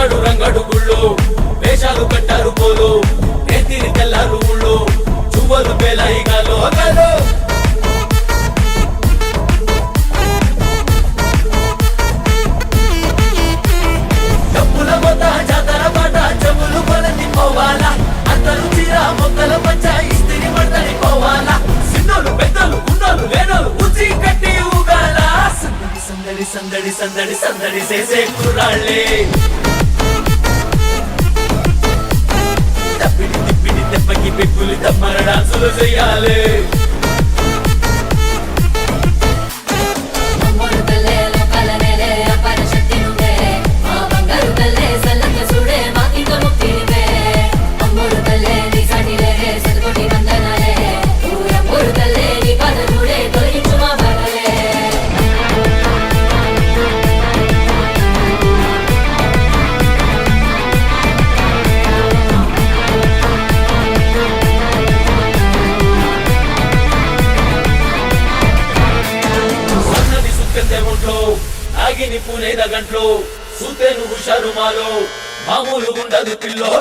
ఏ రంగడు గుళ్ళు. వేషాలు కట్టారు పోలు. నెత్తిని తెల్లారు ఊళ్ళు. చువ్వలు పేలాయి గాలో గాలో డబ్బుల మొత జాతర పాట చెవులు కొలది పోవాలా. అందరూ చీర మొక్కల పంచ ఇస్తిరి పడతని పోవాలా. సిన్నోలు పెద్దలు ఉన్నోలు లేనోలు ఉచి కట్టి ఊగాల. సందడి సందడి సందడి సందడి సందడి చేసే కుర్రాళ్ళే. డాన్సులు పెక్కులు డాన్సులు చెయ్యాలి de pillo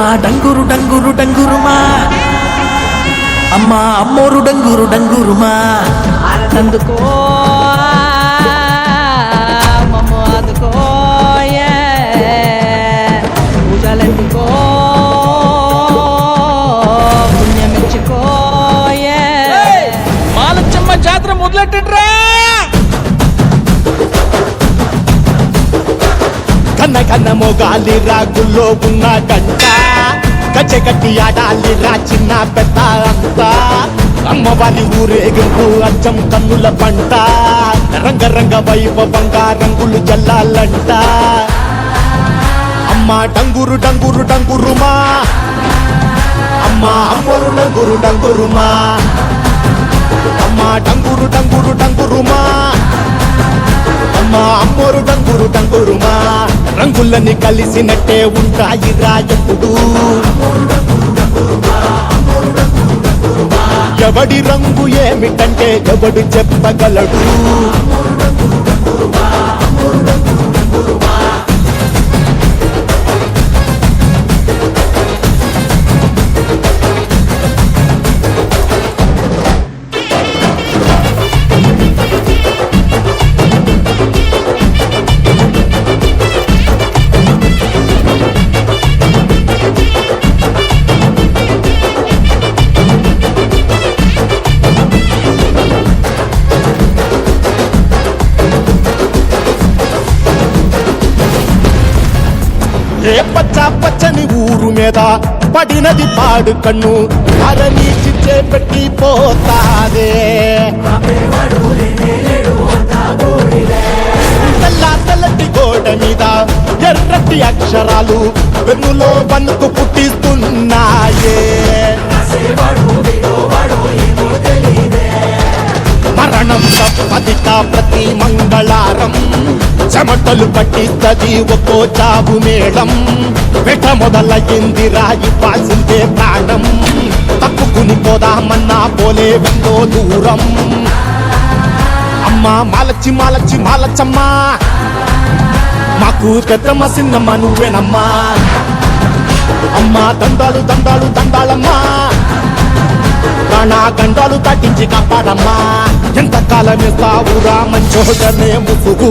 అమ్మా డంగురు డంగురు డంగురుమా. అమ్మా అమ్మోరు డంగురు డంగురుమా. మాలచ్చమ్మ జాతర మొదలెట్టండ్రా. కన్న కన్న మొగాలి రాగుల్లో ఉన్న గంట. గచ్చ కట్టి ఆడాలి రా చిన్న పెద్ద అంతా. అమ్మవారి ఊరేగింపు అచ్చం కన్నుల పంట. రంగరంగ వైభవంగా రంగులు జల్లాలంట. అమ్మ డంగురు డంగురు డంగురుమా. అమ్మ అమ్మరు డంగురు డంగురుమా. అమ్మ డంగురు డంగురు డంగురుమా. అమ్మా అమ్మోరు డంగురు డంగురుమా రంగులని కలిసినట్టే ఉంటాయి రాజప్పుడు ఎవడి రంగు ఏమిటంటే ఎవడు చెప్పగలడు. రేపచ్చ పచ్చని ఊరు మీద పడినది పాడు కన్ను. అర నీచి చేపట్టి పోతాదే. ఎర్రటి అక్షరాలు వెన్నులో వణుకు పుట్టిస్తున్నాయే. మరణం తప్పదిట ప్రతి మంగళారం. కట్టలు పట్టిస్తది ఒక్కో చావు మేడం. వెట మొదలయ్యింది రాయి పాల్సిందే ప్రాణం. తప్పుకుని పోదామన్నా పోలే విందో దూరం. అమ్మా మాలచ్చి మాలచ్చి మాలచ్చమ్మా. మాకు పెద్దమ్మ సిన్నమ్మ నువ్వేనమ్మా. అమ్మా దందాలు దందాలు దండాలమ్మా. నా గంటలు తగ్గించి కాపాడమ్మా. ఎంత కాలం ఇస్తావురా మంచోడనే ముసుగు.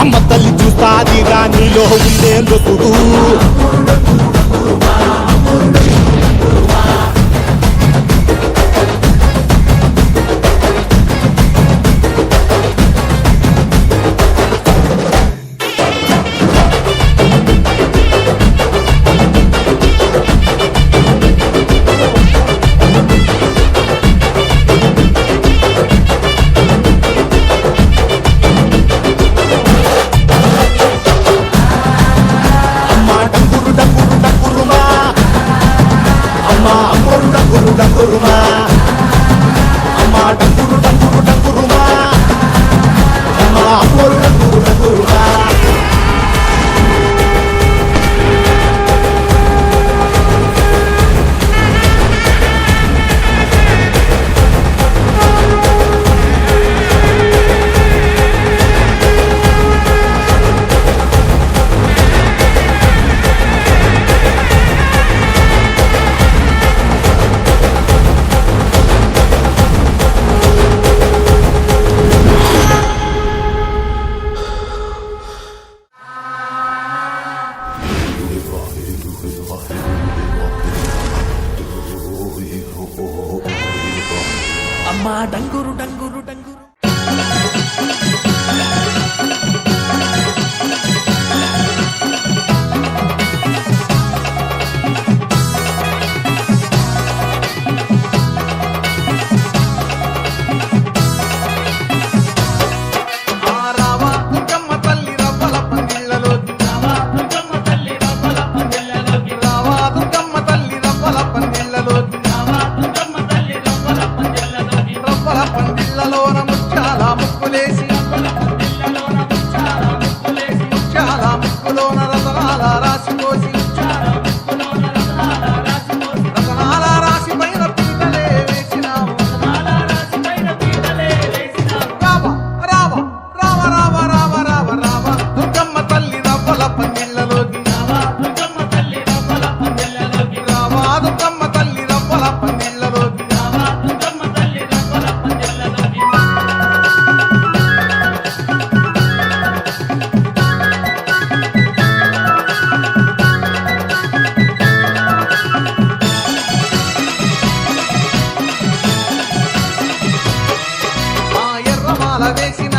అమ్మ తల్లి చూస్తాది రాణిలో ఉండే లొసుగు అమ్మా డంగురు డంగురు ಕಾಲವೇಸಿ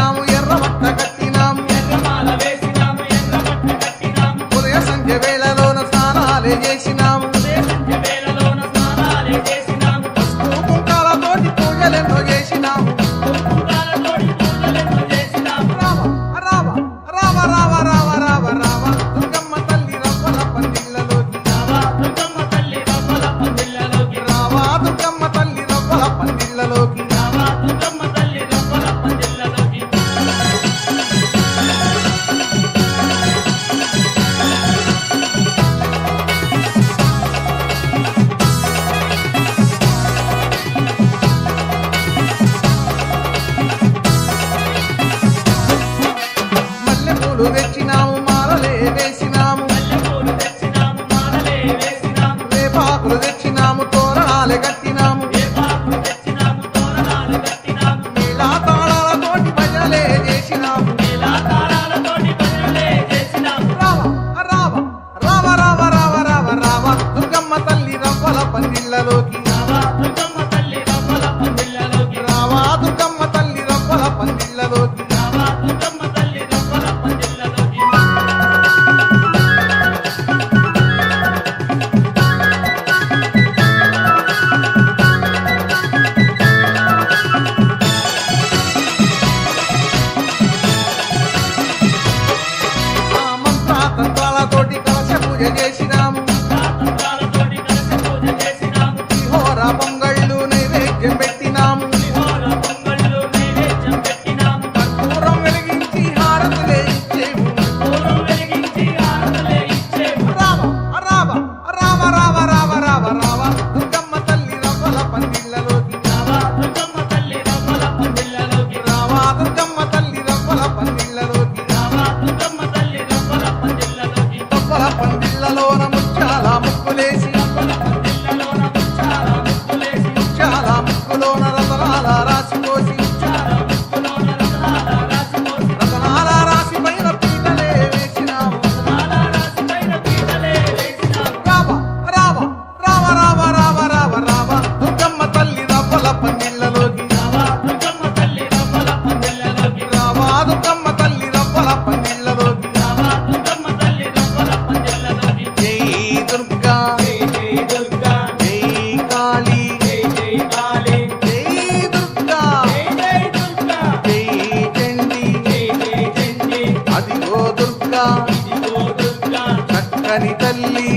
కని తల్లి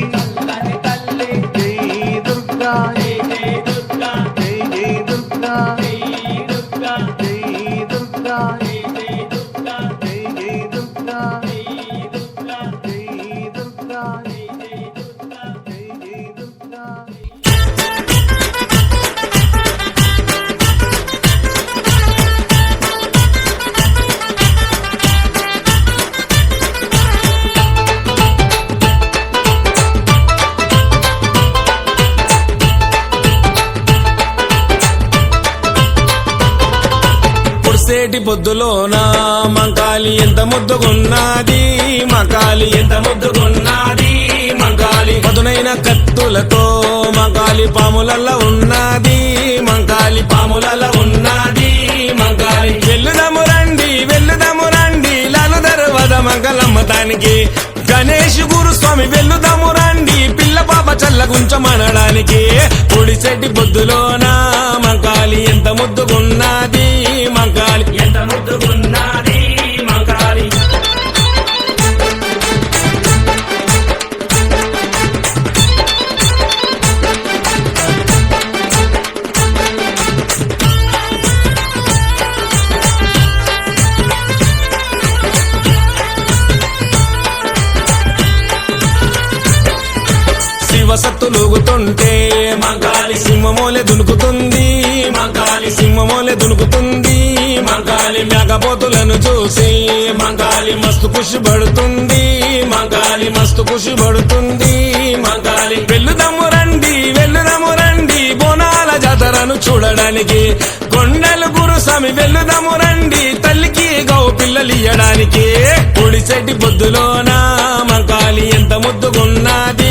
పుడిసేటి పొద్దులోన? మంకాలి ఎంత ముద్దుగున్నది? మంకాలి ఎంత ముద్దుగున్నది? మంకాలి పదునైన కత్తులతో మంకాలి పాములల్ల ఉన్నది. మంకాలి పాములల్ల ఉన్నది. మంకాలి వెళ్ళుదము రండి వెళ్ళుదము రండి. లాలు దర్వద మంగళమ్మతానికి గణేష్ గురుస్వామి వెల్లుదము రండి. పిల్ల పాప చల్లగుంచమనడానికి పొడిసెట్టి బొద్దులోన మంకాలి ఎంత ముద్దుగున్నది సింహమోలే దునుకుతుంది. మంకాలి సింహమోలే దునుకుతుంది. మంకాలి మేఘపోతులను చూసి మంకాలి మస్తు ఖుషి పడుతుంది. మంకాలి మస్తు ఖుషి పడుతుంది. మంకాలి వెల్లుదమ్ము రండి వెల్లుదమ్ము రండి. బోనాల జాతరను చూడడానికి కొండలు గురుస్వామి వెల్లుదమ్ము రండి. తల్లికి గౌ పిల్లలు ఇయ్యడానికి పొడిచెట్టి పొద్దులోన మంకాలి ఎంత ముద్దుగున్నది?